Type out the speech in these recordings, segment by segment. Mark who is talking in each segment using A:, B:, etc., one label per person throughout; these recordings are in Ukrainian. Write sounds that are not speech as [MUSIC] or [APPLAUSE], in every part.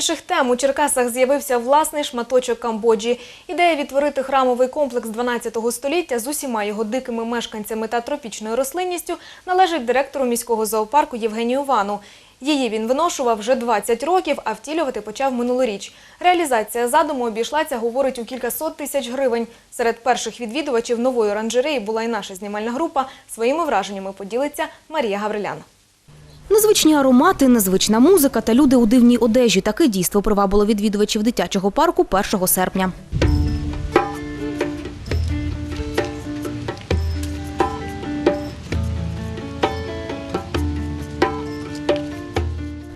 A: інших тем у Черкасах з'явився власний шматочок Камбоджі. Ідея відтворити храмовий комплекс 12 століття з усіма його дикими мешканцями та тропічною рослинністю належить директору міського зоопарку Євгенію Вану. Її він виношував вже 20 років, а втілювати почав минулоріч. Реалізація задуму обійшлася, говорить, у кількасот тисяч гривень. Серед перших відвідувачів нової оранжереї була і наша знімальна група. Своїми враженнями поділиться Марія Гаврилян.
B: Незвичні аромати, незвична музика та люди у дивній одежі. Таке дійство привабило відвідувачів дитячого парку 1 серпня.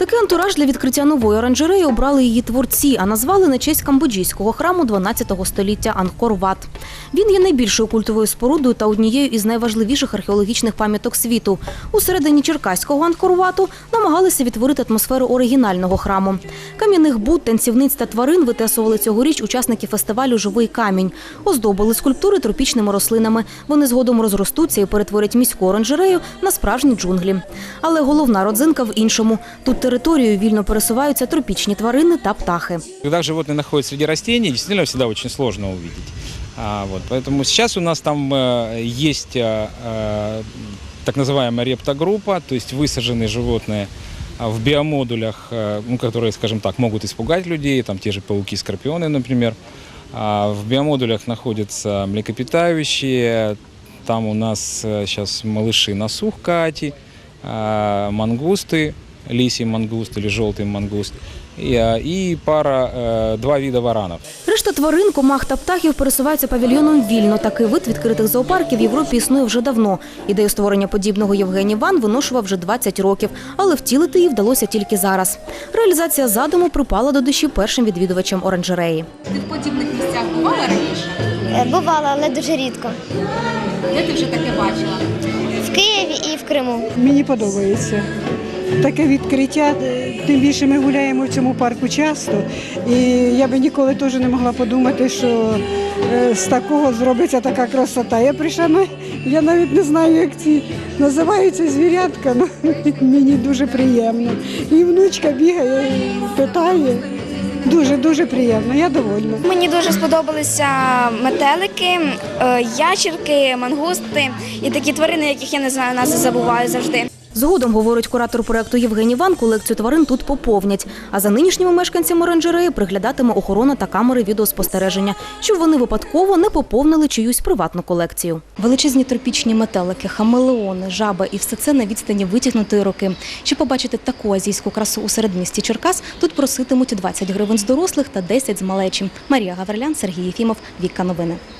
B: Такий антураж для відкриття нової оранжереї обрали її творці, а назвали на честь камбоджійського храму 12 століття Ангкор-Ват. Він є найбільшою культовою спорудою та однією із найважливіших археологічних пам'яток світу. У середині Черкаського Ангкор-Вату намагалися відтворити атмосферу оригінального храму. Кам'яних буд, танцівниць та тварин витесували цьогоріч учасники фестивалю Живий камінь. Оздобили скульптури тропічними рослинами. Вони згодом розростуться і перетворять міську оранжерею на справжні джунглі. Але головна родзинка в іншому. Тут територією вільно пересуваються тропічні тварини та птахи.
C: Когда животные находятся среди растений, действительно всегда очень сложно увидеть. А, вот, поэтому сейчас у нас там э, есть э, э, так называемая рептогруппа, то есть высаженные животные а, в биомодулях, э, ну, которые, скажем так, могут испугать людей, там те же пауки, скорпионы, например. А в биомодулях находятся млекопитающие, там у нас сейчас малыши на сухкати, а, мангусты, лисий мангуст или желтый мангуст, и, а, и пара, э, два вида варанов.
B: Решта тварин, комах та птахів пересуваються павільйоном вільно. Такий вид відкритих зоопарків в Європі існує вже давно. Ідею створення подібного Євгеній Ван виношував вже 20 років, але втілити її вдалося тільки зараз. Реалізація задуму припала до душі першим відвідувачам оранжереї.
D: Ти в подібних місцях бувала раніше?
E: Е, Бувала, але дуже рідко.
D: Де ти вже таке бачила?
E: В Києві і в Криму.
F: Мені подобається. Таке відкриття, тим більше ми гуляємо в цьому парку часто. І я би ніколи теж не могла подумати, що е, з такого зробиться така красота. Я прийшла, ну, я навіть не знаю, як ці називаються звірятка. Ну, [LAUGHS] мені дуже приємно. І внучка бігає, питає. Дуже дуже приємно. Я довольна.
G: Мені дуже сподобалися метелики, е, ящерки, мангусти і такі тварини, яких я не знаю, назви забуваю завжди.
B: Згодом, говорить куратор проекту Євгеній Ван, колекцію тварин тут поповнять. А за нинішніми мешканцями оранжереї приглядатиме охорона та камери відеоспостереження, щоб вони випадково не поповнили чиюсь приватну колекцію. Величезні тропічні метелики, хамелеони, жаби і все це на відстані витягнутої руки. Щоб побачити таку азійську красу у середмісті Черкас, тут проситимуть 20 гривень з дорослих та 10 з малечі. Марія Гаврилян, Сергій Єфімов, Вікка Новини.